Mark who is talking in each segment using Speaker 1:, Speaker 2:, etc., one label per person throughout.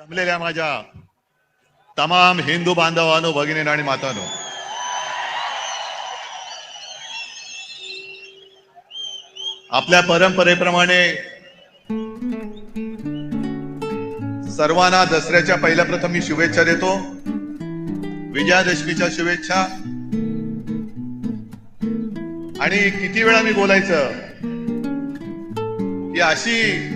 Speaker 1: जमलेल्या माझ्या तमाम हिंदू बांधवांनो भगिनी आणि मातानो. आपल्या परंपरेप्रमाणे सर्वांना दसऱ्याच्या पहिल्या प्रथम मी शुभेच्छा देतो. विजयादशमीच्या शुभेच्छा. आणि किती वेळा मी बोलायचं की अशी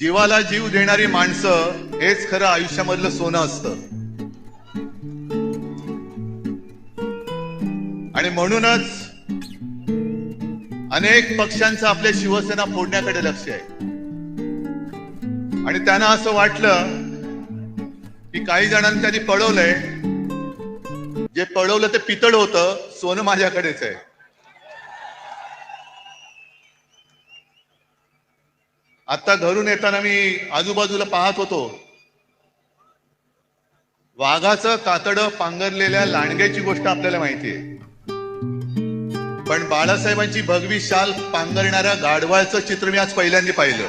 Speaker 1: जीवाला जीव देणारी माणसं हेच खरं आयुष्यामधलं सोनं असतं. आणि म्हणूनच अनेक पक्षांचं आपल्या शिवसेना फोडण्याकडे लक्ष आहे. आणि त्यांना असं वाटलं की काही जणांनी त्यांनी पळवलंय. जे पळवलं ते पितळ होतं सोनं माझ्याकडेच आहे. आता घरून येताना मी आजूबाजूला पाहत होतो. वाघाचं कातड पांघरलेल्या लांडग्याची गोष्ट आपल्याला माहिती आहे पण बाळासाहेबांची भगवी शाल पांघरणाऱ्या गाढवाळचं चित्र मी आज पहिल्यांदा पाहिलं.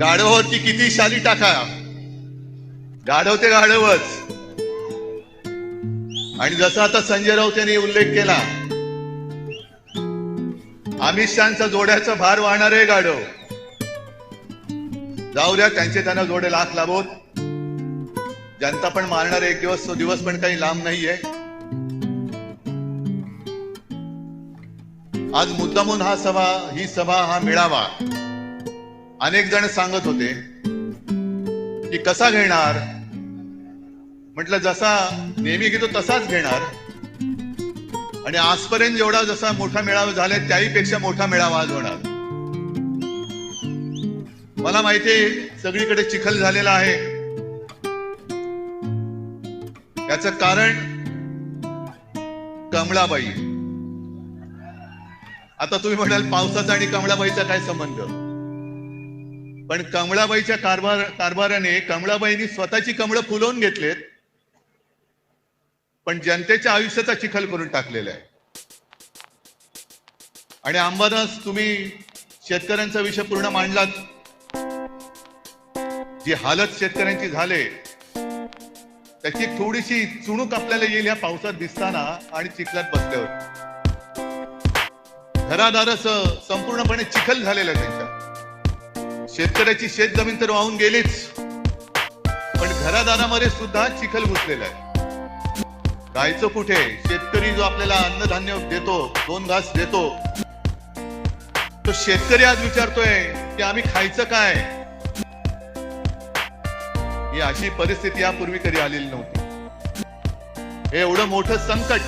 Speaker 1: गाढवावरती किती शाली टाका. गाढव ते गाढवच. आणि जसं आता संजय राऊत यांनी उल्लेख केला अमित शहाचा जोड्याचा भार वाहणारे गाढव जाऊ द्या त्यांचे त्यांना जोडे लाख लाभोत. जनता पण मारणार एक दिवस तो दिवस पण काही लांब नाहीये. आज मुद्दामून हा सभा ही सभा हा मेळावा. अनेक जण सांगत होते की कसा घेणार? म्हटलं जसा नेहमी घेतो तसाच घेणार. आणि आजपर्यंत जेवढा जसा मोठा मेळावा झालाय त्याही पेक्षा मोठा मेळावा आज होणार. मला माहिती सगळीकडे चिखल झालेला आहे. याच कारण कमळाबाई. आता तुम्ही म्हणाल पावसाचा आणि कमळाबाईचा काय संबंध? पण कमळाबाईच्या कारभार कारभाराने कमळाबाईंनी स्वतःची कमळं फुलवून घेतलेत. पण जनतेच्या आयुष्याचा चिखल करून टाकलेला आहे. आणि अंबादास तुम्ही शेतकऱ्यांचा विषय पूर्ण मांडलात. जी हालत शेतकऱ्यांची झाले त्याची थोडीशी चुणूक आपल्याला येईल या पावसात दिसताना आणि चिखलात बसल्यावर. घरादारच संपूर्णपणे चिखल झालेलं आहे त्यांच्या. शेतकऱ्याची शेत जमीन तर वाहून गेलीच. पण घरादारामध्ये सुद्धा चिखल घुसलेला आहे. जायचं कुठे? शेतकरी जो आपल्याला अन्नधान्य देतो दोन घास देतो तो शेतकरी आज विचारतोय की आम्ही खायचं काय? ही अशी परिस्थिती यापूर्वी कधी आलेली नव्हती. हे एवढं मोठं संकट.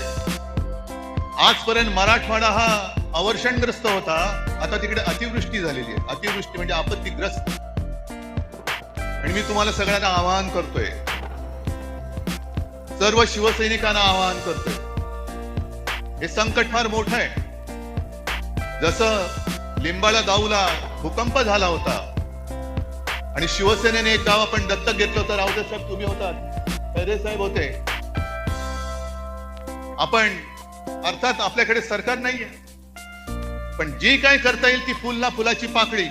Speaker 1: आजपर्यंत मराठवाडा हा अवर्षणग्रस्त होता. आता तिकडे अतिवृष्टी झालेली आहे. अतिवृष्टी म्हणजे आपत्तीग्रस्त. आणि मी तुम्हाला सगळ्यांना आवाहन करतोय सर्व शिवसैनिकांना आवाहन करतो हे संकट फार मोठं आहे. जसं लिंबाळा गावला भूकंप झाला होता आणि शिवसेनेने एक गाव आपण दत्तक घेतलं तर रावते साहेब तुम्ही होतात. खैरे साहेब होते. आपण अर्थात आपल्याकडे सरकार नाहीये. पण जी काय करता येईल ती फुल ना फुलाची पाकळी.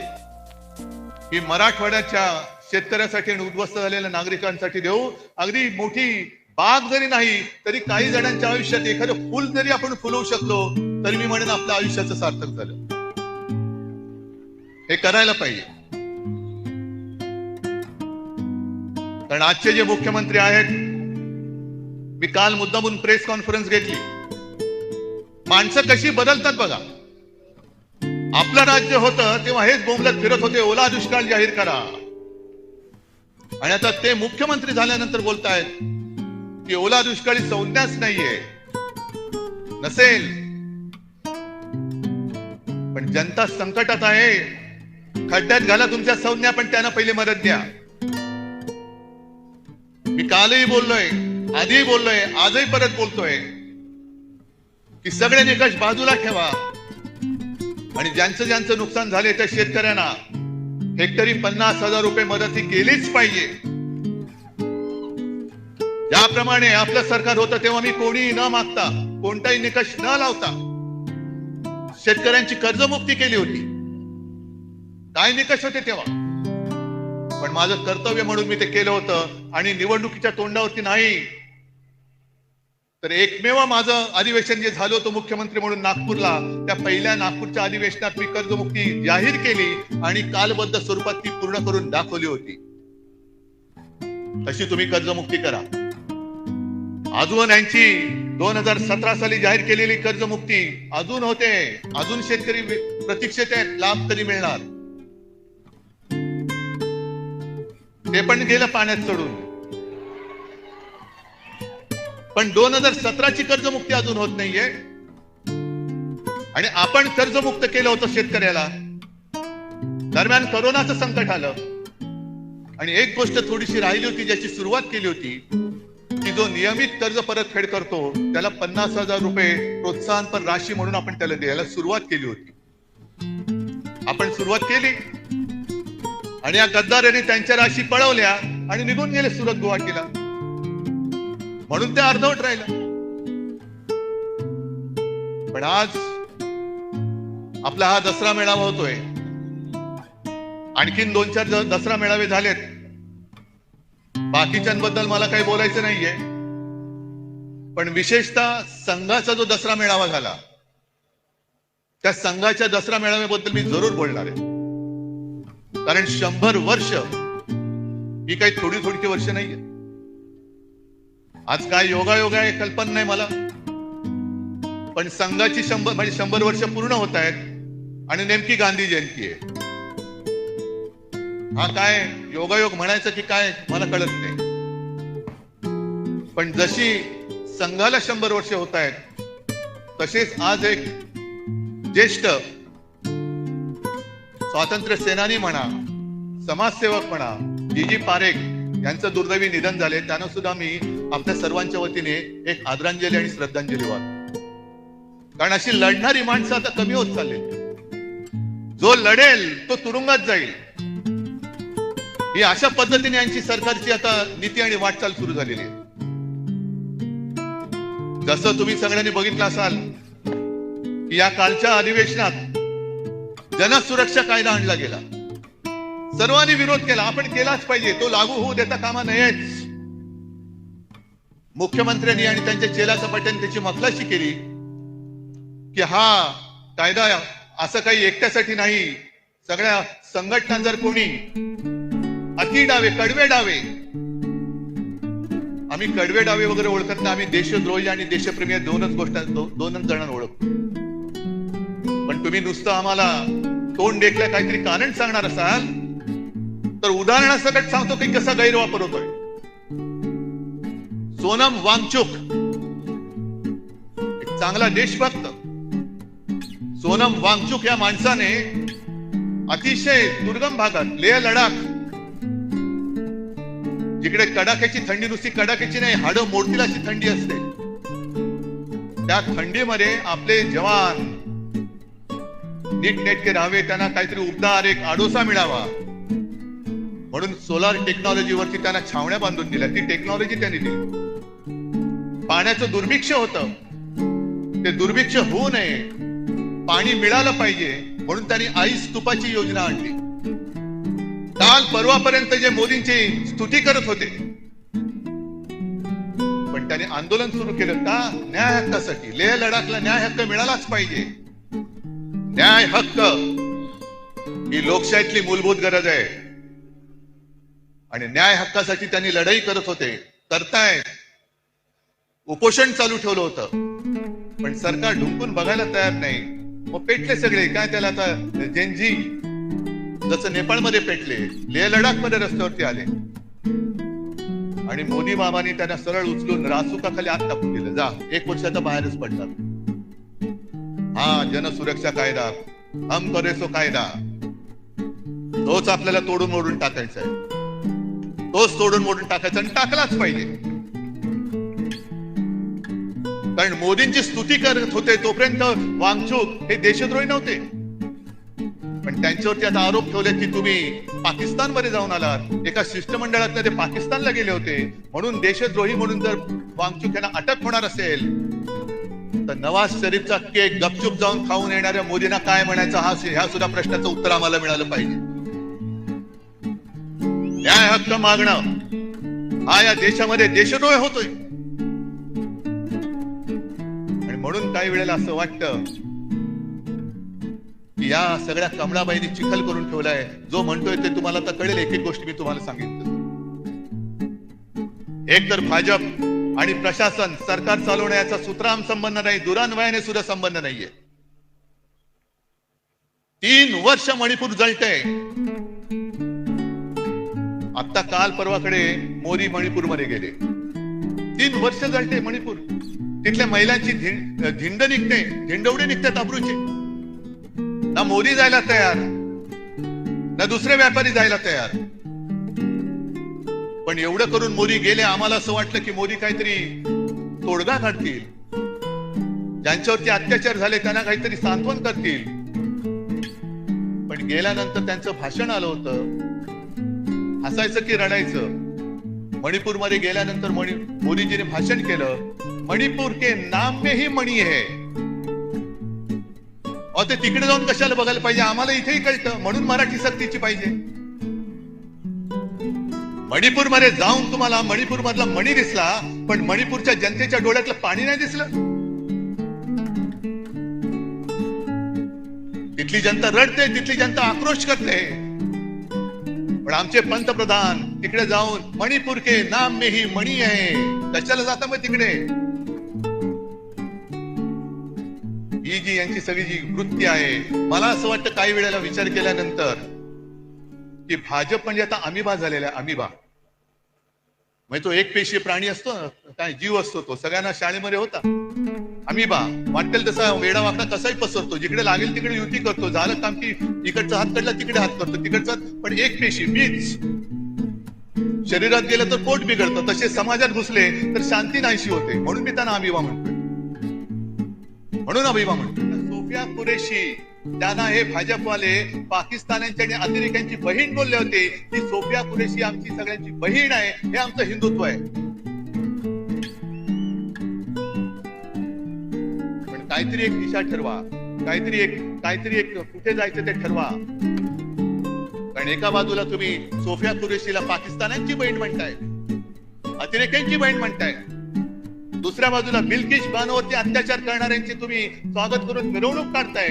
Speaker 1: ही मराठवाड्याच्या शेतकऱ्यासाठी आणि उद्ध्वस्त झालेल्या नागरिकांसाठी देऊ. अगदी मोठी बाग जरी नाही तरी काही जणांच्या आयुष्यात एखादं फुल जरी आपण फुलवू शकलो तरी मी म्हणेन आपलं आयुष्याचं सार्थक झालं. हे करायला पाहिजे. कारण आजचे जे मुख्यमंत्री आहेत मी काल मुद्दामून प्रेस कॉन्फरन्स घेतली. माणसं कशी बदलतात बघा. आपलं राज्य होतं तेव्हा हेच बोंबलत फिरत होते ओला दुष्काळ जाहीर करा. आणि आता ते मुख्यमंत्री झाल्यानंतर बोलतायत की ओला दुष्काळी संज्ञाच नाहीये. नसेल. पण जनता संकटात आहे. खड्ड्यात घाला तुमच्या संज्ञा पण त्यांना पहिले मदत द्या. मी कालही बोललोय आधीही बोललोय आजही परत बोलतोय की सगळे निकष बाजूला ठेवा. आणि ज्यांचं ज्यांचं नुकसान झाले त्या शेतकऱ्यांना हेक्टरी पन्नास हजार रुपये मदत ही केलीच पाहिजे. ज्याप्रमाणे आपलं सरकार होतं तेव्हा मी कोणीही न मागता कोणताही निकष न लावता शेतकऱ्यांची कर्जमुक्ती केली होती. काय निकष होते तेव्हा. पण माझं कर्तव्य म्हणून मी ते केलं होतं आणि निवडणुकीच्या तोंडावरती नाही. तर एकमेव माझं अधिवेशन जे झालं होतं मुख्यमंत्री म्हणून नागपूरला त्या पहिल्या नागपूरच्या अधिवेशनात मी कर्जमुक्ती जाहीर केली आणि कालबद्ध स्वरूपात ती पूर्ण करून दाखवली होती. तशी तुम्ही कर्जमुक्ती करा. अजून यांची दोन हजार सतरा साली जाहीर केलेली कर्जमुक्ती अजून होते. अजून शेतकरी प्रतीक्षेत आहेत लाभ कधी मिळणार? ते पण गेलं पाण्यात चढून. पण दोन हजार सतराची कर्जमुक्ती अजून होत नाहीये. आणि आपण कर्जमुक्त केलं होतं शेतकऱ्याला. दरम्यान करोनाचं संकट आलं. आणि एक गोष्ट थोडीशी राहिली होती ज्याची सुरुवात केली होती. की जो नियमित कर्ज परतफेड करतो त्याला पन्नास हजार रुपये प्रोत्साहनपर राशी म्हणून आपण त्याला द्यायला सुरुवात केली होती. आपण सुरुवात केली. आणि या गद्दाराने त्यांच्या राशी पळवल्या आणि निघून गेले सुरत गुवाहाटीला. म्हणून ते अर्धवट राहिलं पण आज आपला हा दसरा मेळावा होतोय. आणखीन दोन चार दसरा मेळावे झालेत. बाकीच्यांबद्दल मला काही बोलायचं नाहीये. पण विशेषतः संघाचा जो दसरा मेळावा झाला त्या संघाच्या दसरा मेळाव्याबद्दल मी जरूर बोलणार आहे. कारण शंभर वर्ष ही काही थोडी थोडीची वर्ष नाहीये. आज काय योगायोग आहे कल्पना नाही मला. पण संघाची शंभर म्हणजे शंभर वर्ष पूर्ण होत आहेत आणि नेमकी गांधी जयंती आहे. हा काय योगायोग म्हणायचं की काय मला कळत नाही. पण जशी संघाला शंभर वर्ष होत आहेत तसेच आज एक ज्येष्ठ स्वातंत्र्य सेनानी म्हणा समाजसेवक म्हणा जी जी पारेख यांचं दुर्दैवी निधन झाले त्यांना सुद्धा मी आपल्या सर्वांच्या वतीने एक आदरांजली आणि श्रद्धांजली वाहतो. कारण अशी लढणारी माणसं आता कमी होत चालली जो लढेल तो तुरुंगात जाईल. ही अशा पद्धतीने यांची सरकारची आता नीती आणि वाटचाल सुरू झालेली आहे. जसं तुम्ही सगळ्यांनी बघितलं असाल की या कालच्या अधिवेशनात जनसुरक्षा कायदा आणला गेला. सर्वांनी विरोध केला. आपण केलाच पाहिजे. तो लागू होऊ देता कामा नयेच. मुख्यमंत्र्यांनी आणि त्यांच्या चेला सपाट्यांनी त्याची मखलाशी केली की हा कायदा असं काही एकट्यासाठी नाही. सगळ्या संघटना जर कोणी अति डावे? कडवे डावे. आम्ही कडवे डावे वगैरे ओळखत नाही. आम्ही देशद्रोही आणि देशप्रेमी या दोनच गोष्ट दोनच जणांना ओळखतो. पण तुम्ही नुसतं आम्हाला तोंड देखल्या काहीतरी कारण सांगणार असाल तर उदाहरणासकट सांगतो की कसा गैरवापर होतोय. सोनम वांगचुक. एक चांगला देशभक्त. सोनम वांगचुक या माणसाने अतिशय दुर्गम भागात लेह लडाख जिकडे कडाक्याची थंडी नुसती कडाक्याची नाही हाडं मोडतील अशी थंडी असते. त्या थंडीमध्ये आपले जवान नीटनेटके राहावे त्यांना काहीतरी उबदार एक आडोसा मिळावा. म्हणून सोलार टेक्नॉलॉजीवरती त्यांना छावण्या बांधून दिल्या. ती टेक्नॉलॉजी त्यांनी दिली. पाण्याचं दुर्भिक्ष होतं. ते दुर्भिक्ष होऊ नये. पाणी मिळालं पाहिजे. म्हणून त्यांनी आई स्तूपाची योजना आणली. काल परवापर्यंत जे मोदींची स्तुती करत होते. पण त्याने आंदोलन सुरू केलं का? न्याय हक्कासाठी. लेह लडाखला न्याय हक्क मिळालाच पाहिजे. न्याय हक्क ही लोकशाहीतली मूलभूत गरज आहे. आणि न्याय हक्कासाठी त्यांनी लढाई करत होते. करताय. उपोषण चालू ठेवलं होतं. पण सरकार ढुंकून बघायला तयार नाही. मग पेटले सगळे. काय त्याला आता? जेनजी जसं नेपाळमध्ये पेटले लेह लडाखमध्ये रस्त्यावरती आले. आणि मोदी बाबांनी त्यांना सरळ उचलून रासुकाखाली आत टाकून दिलं. जा एक वर्षाचा बाहेरच पडतात हा जनसुरक्षा कायदा हम करेसो कायदा. तोच आपल्याला तोडून मोडून टाकायचा आहे. तोच तोडून मोडून टाकायचा आणि टाकलाच पाहिजे. कारण मोदींची स्तुती करत होते तोपर्यंत वांगचूक हे देशद्रोही नव्हते. पण त्यांच्यावरती आता आरोप ठेवले की तुम्ही पाकिस्तानमध्ये जाऊन आलात. एका शिष्टमंडळात ते पाकिस्तानला गेले होते. म्हणून देशद्रोही म्हणून जर वांगचुक यांना अटक होणार असेल तर नवाज शरीफचा केक गपचूप जाऊन खाऊन येणाऱ्या मोदींना काय म्हणायचं हा ह्या सुद्धा प्रश्नाचं उत्तर आम्हाला मिळालं पाहिजे. न्याय हक्क मागणं. हा या देशामध्ये देशद्रोह होतोय. आणि म्हणून काही वेळेला असं वाटतं की या सगळ्या कमळाबाईंनी चिखल करून ठेवलाय. जो म्हणतोय ते तुम्हाला तर कळेल एक एक गोष्ट मी तुम्हाला सांगितलं. एक तर भाजप आणि प्रशासन सरकार चालवण्याचा सुतराम संबंध नाही दुरान्वयाने सुद्धा संबंध नाहीये. तीन वर्ष मणिपूर जळतंय. आता काल परवाकडे मोदी मणिपूरमध्ये गेले. तीन वर्ष जळते मणिपूर. तिथल्या महिलांची धिंड निघते धिंडवडे निघतात अब्रूचे ना मोदी जायला तयार ना दुसरे व्यापारी जायला तयार. पण एवढं करून मोदी गेले आम्हाला असं वाटलं की मोदी काहीतरी तोडगा काढतील. ज्यांच्यावरती अत्याचार झाले त्यांना काहीतरी सांत्वन करतील. पण गेल्यानंतर त्यांचं भाषण आलं होतं. हसायचं की रडायचं? मणिपूरमध्ये गेल्यानंतर मणि मोदीजीने भाषण केलं मणिपूर के नाम में ही मणी है. अहो ते तिकडे जाऊन कशाला बघायला पाहिजे? आम्हाला इथेही कळतं. म्हणून मराठी सक्तीची पाहिजे. मणिपूरमध्ये जाऊन तुम्हाला मणिपूर मधला मणी दिसला पण मणिपूरच्या जनतेच्या डोळ्यातलं पाणी नाही दिसलं. तिथली जनता रडते तिथली जनता आक्रोश करते. पण आमचे पंतप्रधान तिकडे जाऊन मणिपूर के नाम मेही मणी आहे. कशाला जाता मग तिकडे? ही जी यांची सगळी जी वृत्ती आहे मला असं वाटतं काही वेळेला विचार केल्यानंतर की भाजप म्हणजे आता अमिबा झालेला आहे अमिबा. म्हणजे तो एक पेशी प्राणी असतो ना, काय जीव असतो तो सगळ्यांना शाळेमध्ये होता. अमिबा वाटेल तसा वेडा वाकडा कसाही पसरतो जिकडे लागेल तिकडे युती करतो झालं काम की इकडचा हात काढला तिकडे हात करतो तिकडचा पण एक पेशी मीच. शरीरात गेलं तर पोट बिघडतं तसे समाजात घुसले तर शांती नाहीशी होते म्हणून मी त्यांना अमिबा म्हणतो. म्हणून अभिमान म्हणतो. सोफिया कुरेशी त्यांना हे भाजपवाले पाकिस्तानांची आणि अमेरिकांची बहीण बोलले होते की सोफिया कुरेशी आमची सगळ्यांची बहीण आहे हे आमचं हिंदुत्व आहे. पण काहीतरी एक दिशा ठरवा. काहीतरी एक काहीतरी एक कुठे जायचं ते ठरवा. कारण एका बाजूला तुम्ही सोफिया कुरेशीला पाकिस्तानांची बहीण म्हणताय अतिरेक्यांची बहीण म्हणताय. दुसऱ्या बाजूला बिल्किश बानोवरती अत्याचार करणाऱ्यांची तुम्ही स्वागत करून मिरवणूक काढताय.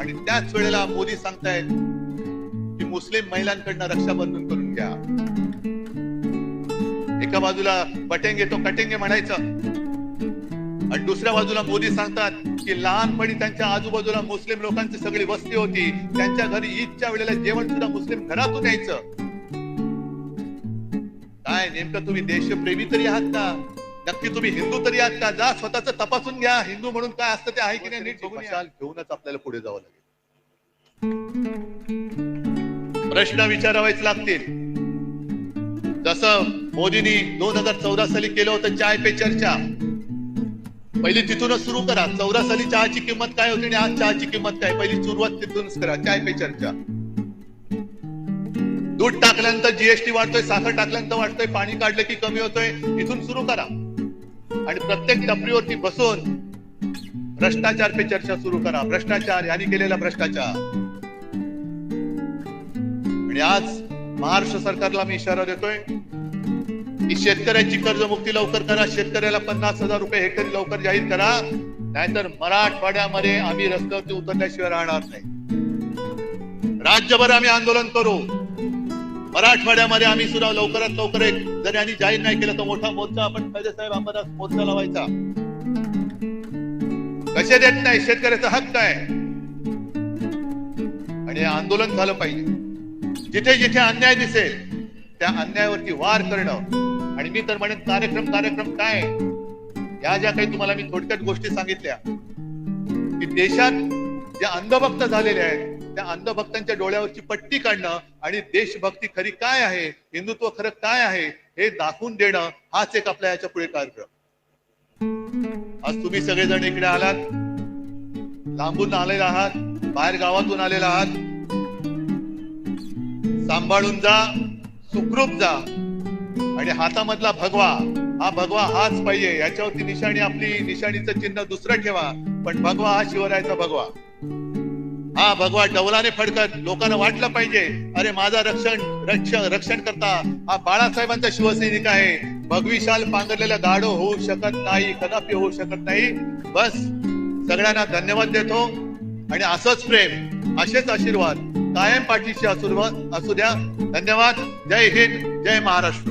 Speaker 1: आणि त्याच वेळेला मोदी सांगतायत की मुस्लिम महिलांकडनं रक्षाबंधन करून घ्या. एका बाजूला पटेंगे तो कटेंगे म्हणायचं. आणि दुसऱ्या बाजूला मोदी सांगतात की लहानपणी त्यांच्या आजूबाजूला मुस्लिम लोकांची सगळी वस्ती होती. त्यांच्या घरी ईदच्या वेळेला जेवण सुद्धा मुस्लिम घरातून यायचं. काय नेमकं तुम्ही देशप्रेमी तरी आहात का? नक्की तुम्ही हिंदू तरी आहात का? जा स्वतःच तपासून घ्या. हिंदू म्हणून काय असतं ते आहे की नाही नीट बघून या. घेऊनच आपल्याला पुढे जावं लागेल. प्रश्न विचारावेच लागतील. जसं मोदींनी दोन हजार चौदा साली केलं होतं चाय पे चर्चा. पहिली तिथूनच सुरू करा. चौदा साली चहाची किंमत काय होती आणि आज चहाची किंमत काय? पहिली सुरुवात तिथूनच करा. चाय पे चर्चा. दूध टाकल्यानंतर जीएसटी वाढतोय साखर टाकल्यानंतर वाढतोय पाणी काढलं की कमी होतोय इथून सुरू करा. आणि प्रत्येक टपरीवरती बसून भ्रष्टाचार पे चर्चा सुरू करा. भ्रष्टाचार यांनी केलेला भ्रष्टाचार. आणि आज महाराष्ट्र सरकारला मी इशारा देतोय की शेतकऱ्यांची कर्जमुक्ती लवकर करा. शेतकऱ्याला पन्नास हजार रुपये हेक्टरी लवकर जाहीर करा. नाहीतर मराठवाड्यामध्ये आम्ही रस्त्यावरती उतरल्याशिवाय राहणार नाही. राज्यभर आम्ही आंदोलन करू. मराठवाड्यामध्ये आम्ही सुद्धा लवकरात लवकर एक जर यांनी जाहीर नाही केलं तर मोठा मोर्चा आपण खैरे साहेब अंबादास मोर्चा लावायचा. कसे देत नाही शेतकऱ्याचा हक्क आहे आणि आंदोलन झालं पाहिजे. जिथे जिथे अन्याय दिसेल त्या अन्यायावरती वार करणं. आणि मी तर म्हणेन कार्यक्रम कार्यक्रम काय? या ज्या काही तुम्हाला मी थोडक्यात गोष्टी सांगितल्या की देशात जे अंधभक्त झालेले आहेत त्या अंधभक्तांच्या डोळ्यावरची पट्टी काढणं आणि देशभक्ती खरी काय आहे हिंदुत्व खरं काय आहे हे दाखवून देणं हाच एक आपल्या याच्यापुढे कार्यक्रम. आज तुम्ही सगळेजण इकडे आलात लांबून आलेला आहात बाहेर गावातून आलेला आहात. सांभाळून जा सुखरूप जा. आणि हातामधला भगवा हा भगवा हाच पाहिजे याच्यावरती निशाणी आपली निशाणीचं चिन्ह दुसरं ठेवा पण भगवा हा शिवरायाचा भगवा. हा भगवा डवलाने फडकत लोकांना वाटलं पाहिजे. अरे माझा रक्षण रक्षण रक्षण करता हा बाळासाहेबांचा शिवसैनिक आहे. भगवी शाल पांघरलेला गाडो होऊ शकत नाही कदापि होऊ शकत नाही. बस सगळ्यांना धन्यवाद देतो. आणि असंच प्रेम असेच आशीर्वाद. कायम पाठीशी असू असू द्या. धन्यवाद. जय हिंद जय महाराष्ट्र.